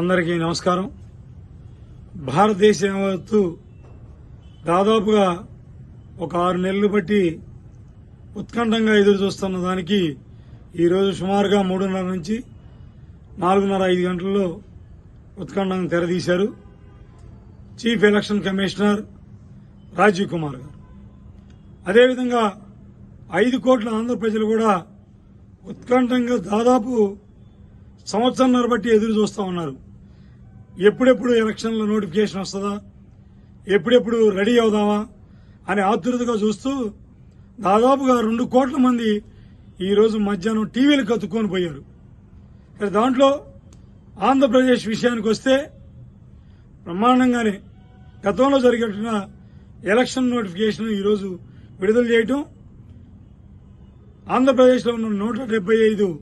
అందరికీ నమస్కారం. భారతదేశం యావత్తు దాదాపుగా ఒక ఆరు నెలలు బట్టి ఉత్కంఠంగా ఎదురు చూస్తున్న దానికి ఈరోజు సుమారుగా మూడున్నర నుంచి నాలుగున్నర ఐదు గంటల్లో ఉత్కంఠంగా తెరదీశారు. Chief election commissioner Rajiv Kumar garu. అదేవిధంగా ఐదు కోట్ల ఆంధ్ర ప్రజలు కూడా ఉత్కంఠంగా దాదాపు సంవత్సరంన్నర బట్టి ఎదురు చూస్తూ ఉన్నారు. ఎప్పుడెప్పుడు ఎలక్షన్ల నోటిఫికేషన్ వస్తుందా? ఎప్పుడెప్పుడు రెడీ అవుదామా? అని ఆతృతగా చూస్తూ దాదాపుగా రెండు కోట్ల మంది ఈరోజు మధ్యాహ్నం టీవీలు కత్తుకొని పోయారు. దాంట్లో ఆంధ్రప్రదేశ్ విషయానికి వస్తే బ్రహ్మాండంగానే గతంలో జరిగిన ఎలక్షన్ నోటిఫికేషన్ ఈరోజు విడుదల చేయటం ఆంధ్రప్రదేశ్లో ఉన్న నూట డెబ్బై ఐదు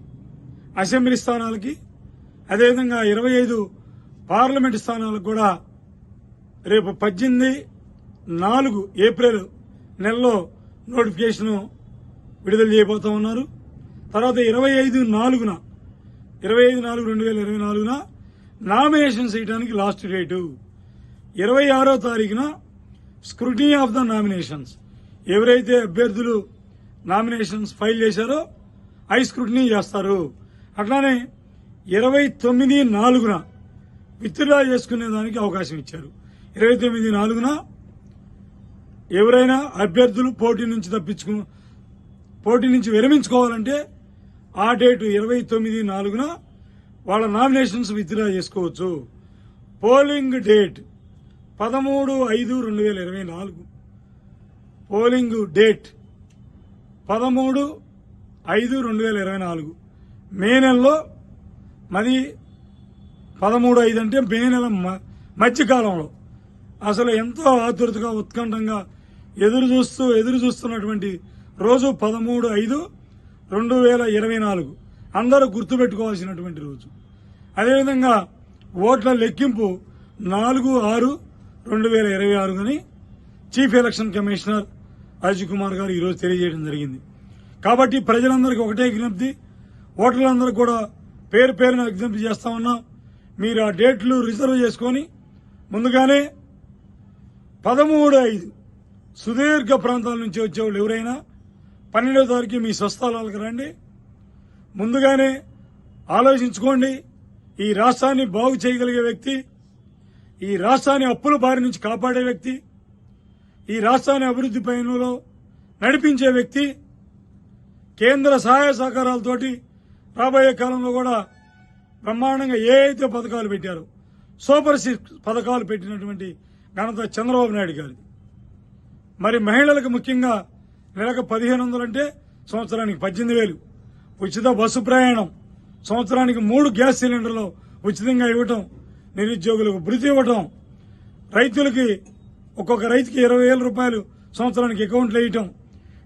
అసెంబ్లీ స్థానాలకి అదేవిధంగా ఇరవై ఐదు పార్లమెంటు స్థానాలకు కూడా రేపు పద్దెనిమిది నాలుగు ఏప్రిల్ నెలలో నోటిఫికేషన్ విడుదల చేయబోతా ఉన్నారు. తర్వాత ఇరవై ఐదు నాలుగున ఇరవై ఐదు నాలుగు రెండు వేల ఇరవై నాలుగున నామినేషన్ చేయడానికి లాస్ట్ డేటు. ఇరవై ఆరో తారీఖున స్క్రూటినీ ఆఫ్ ద నామినేషన్స్. ఎవరైతే అభ్యర్థులు నామినేషన్స్ ఫైల్ చేశారో ఐ స్క్రూటినీ చేస్తారు. అట్లానే ఇరవై తొమ్మిది నాలుగున విత్డ్రా చేసుకునే దానికి అవకాశం ఇచ్చారు. ఇరవై తొమ్మిది నాలుగున ఎవరైనా అభ్యర్థులు పోటీ నుంచి తప్పించుకు పోటీ నుంచి విరమించుకోవాలంటే ఆ డేటు ఇరవై తొమ్మిది నాలుగున వాళ్ళ నామినేషన్స్ విత్డ్రా చేసుకోవచ్చు. పోలింగ్ డేట్ పదమూడు ఐదు రెండు వేల ఇరవై నాలుగు. పోలింగ్ డేట్ పదమూడు ఐదు రెండు వేల ఇరవై నాలుగు. మే నెలలో మరి పదమూడు ఐదు అంటే మే నెల మ- మధ్యకాలంలో. అసలు ఎంతో ఆతురతగా ఉత్కంఠంగా ఎదురు చూస్తూ ఎదురు చూస్తున్నటువంటి రోజు పదమూడు ఐదు రెండు వేల ఇరవై నాలుగు. అందరూ గుర్తుపెట్టుకోవాల్సినటువంటి రోజు. అదేవిధంగా ఓట్ల లెక్కింపు నాలుగు ఆరు రెండు వేల ఇరవై ఆరు అని chief election commissioner Rajiv Kumar garu ఈరోజు తెలియజేయడం జరిగింది. కాబట్టి ప్రజలందరికీ ఒకటే విజ్ఞప్తి ఓటర్లందరూ కూడా పేరు పేరున విజ్ఞప్తి చేస్తా ఉన్నాం. మీరు ఆ డేట్లు రిజర్వ్ చేసుకొని ముందుగానే పదమూడు ఐదు సుదీర్ఘ ప్రాంతాల నుంచి వచ్చేవాళ్ళు ఎవరైనా పన్నెండో తారీఖు మీ స్వస్థలాలకు రండి. ముందుగానే ఆలోచించుకోండి. ఈ రాష్ట్రాన్ని బాగు చేయగలిగే వ్యక్తి ఈ రాష్ట్రాన్ని అప్పుల బారి నుంచి కాపాడే వ్యక్తి ఈ రాష్ట్రాన్ని అభివృద్ధి పయనంలో నడిపించే వ్యక్తి కేంద్ర సహాయ సహకారాలతోటి రాబోయే కాలంలో కూడా బ్రహ్మాండంగా ఏ అయితే పథకాలు పెట్టారో సూపర్ సిక్స్ పథకాలు పెట్టినటువంటి ఘనత చంద్రబాబు నాయుడు గారిది. మరి మహిళలకు ముఖ్యంగా నెలకు పదిహేను వందలు అంటే సంవత్సరానికి పద్దెనిమిది వేలు. ఉచిత బస్సు ప్రయాణం సంవత్సరానికి మూడు గ్యాస్ సిలిండర్లు ఉచితంగా ఇవ్వటం నిరుద్యోగులకు భృతి ఇవ్వటం రైతులకి ఒక్కొక్క రైతుకి ఇరవై వేల రూపాయలు సంవత్సరానికి అకౌంట్లు వేయటం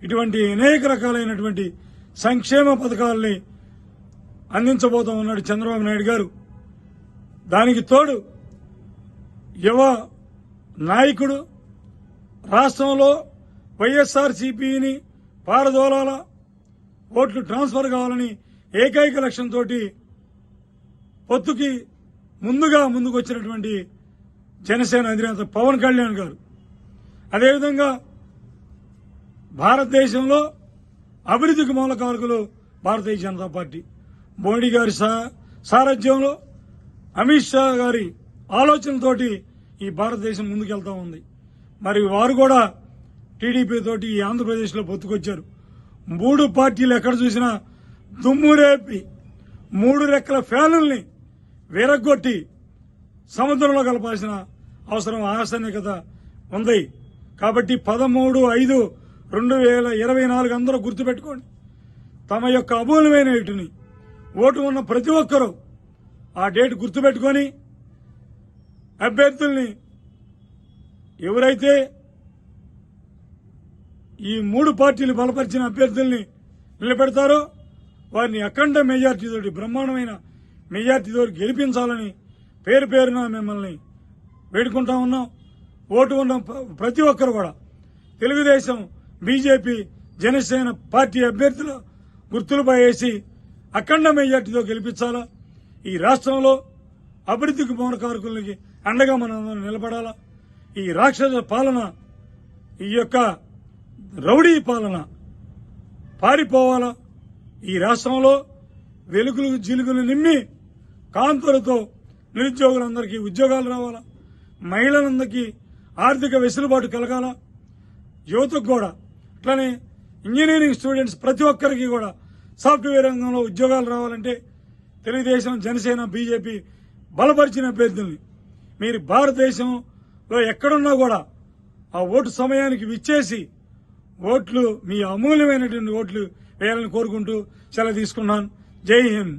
ఇటువంటి అనేక రకాలైనటువంటి సంక్షేమ పథకాలని అందించబోతా ఉన్నాడు చంద్రబాబు నాయుడు గారు. దానికి తోడు యువ నాయకుడు రాష్ట్రంలో వైఎస్ఆర్ సిపిని పారదోలాల ఓట్లు ట్రాన్స్ఫర్ కావాలని ఏకైక లక్ష్యంతో పొత్తుకి ముందుగా ముందుకు వచ్చినటువంటి జనసేన అధినేత పవన్ కళ్యాణ్ గారు. అదేవిధంగా భారతదేశంలో అభివృద్ధికి మూలకారకులు భారతీయ జనతా పార్టీ. మోడీ గారి సా- సారథ్యంలో అమిత్ షా గారి ఆలోచనతోటి ఈ భారతదేశం ముందుకెళ్తా ఉంది. మరి వారు కూడా టీడీపీ తోటి ఈ ఆంధ్రప్రదేశ్లో పొత్తుకొచ్చారు మూడు పార్టీలు ఎక్కడ చూసినా దుమ్ము రేపి మూడు రెక్కల ఫ్యానుల్ని విరగొట్టి సముద్రంలో కలపాల్సిన అవసరం ఆసన్నికత ఉంది. కాబట్టి పదమూడు ఐదు రెండు వేల ఇరవై నాలుగు అందరూ గుర్తుపెట్టుకోండి. తమ యొక్క అమూల్యమైన వీటిని ఓటు ఉన్న ప్రతి ఒక్కరూ ఆ డేట్ గుర్తుపెట్టుకొని అభ్యర్థుల్ని ఎవరైతే ఈ మూడు పార్టీలు బలపరిచిన అభ్యర్థుల్ని నిలబెడతారో వారిని అఖండ మెజార్టీతోటి బ్రహ్మాండమైన మెజార్టీతో గెలిపించాలని పేరు పేరున మిమ్మల్ని వేడుకుంటా ఉన్నాం. ఓటు ఉన్న ప్ర- ప్రతి ఒక్కరు కూడా తెలుగుదేశం బీజేపీ జనసేన పార్టీ అభ్యర్థుల గుర్తులపై వేసి అఖండ మెజార్టీతో గెలిపించాలా? ఈ రాష్ట్రంలో అభివృద్ధికి పౌనకారకులకి అండగా మనం నిలబడాలా? ఈ రాక్షస పాలన ఈ యొక్క రౌడీ పాలన పారిపోవాలా? ఈ రాష్ట్రంలో వెలుగులు జిలుగులు నిమ్మి కాంతులతో నిరుద్యోగులందరికీ ఉద్యోగాలు రావాలా? మహిళలందరికీ ఆర్థిక వెసులుబాటు కలగాల? యువతకు కూడా అట్లనే ఇంజనీరింగ్ స్టూడెంట్స్ ప్రతి ఒక్కరికి కూడా సాఫ్ట్వేర్ రంగంలో ఉద్యోగాలు రావాలంటే తెలుగుదేశం జనసేన బీజేపీ బలపరిచిన అభ్యర్థుల్ని. మీరు భారతదేశంలో ఎక్కడున్నా కూడా ఆ ఓటు సమయానికి విచ్చేసి ఓట్లు మీ అమూల్యమైనటువంటి ఓట్లు వేయాలని కోరుకుంటూ సెలవు తీసుకున్నాను. జై హింద్.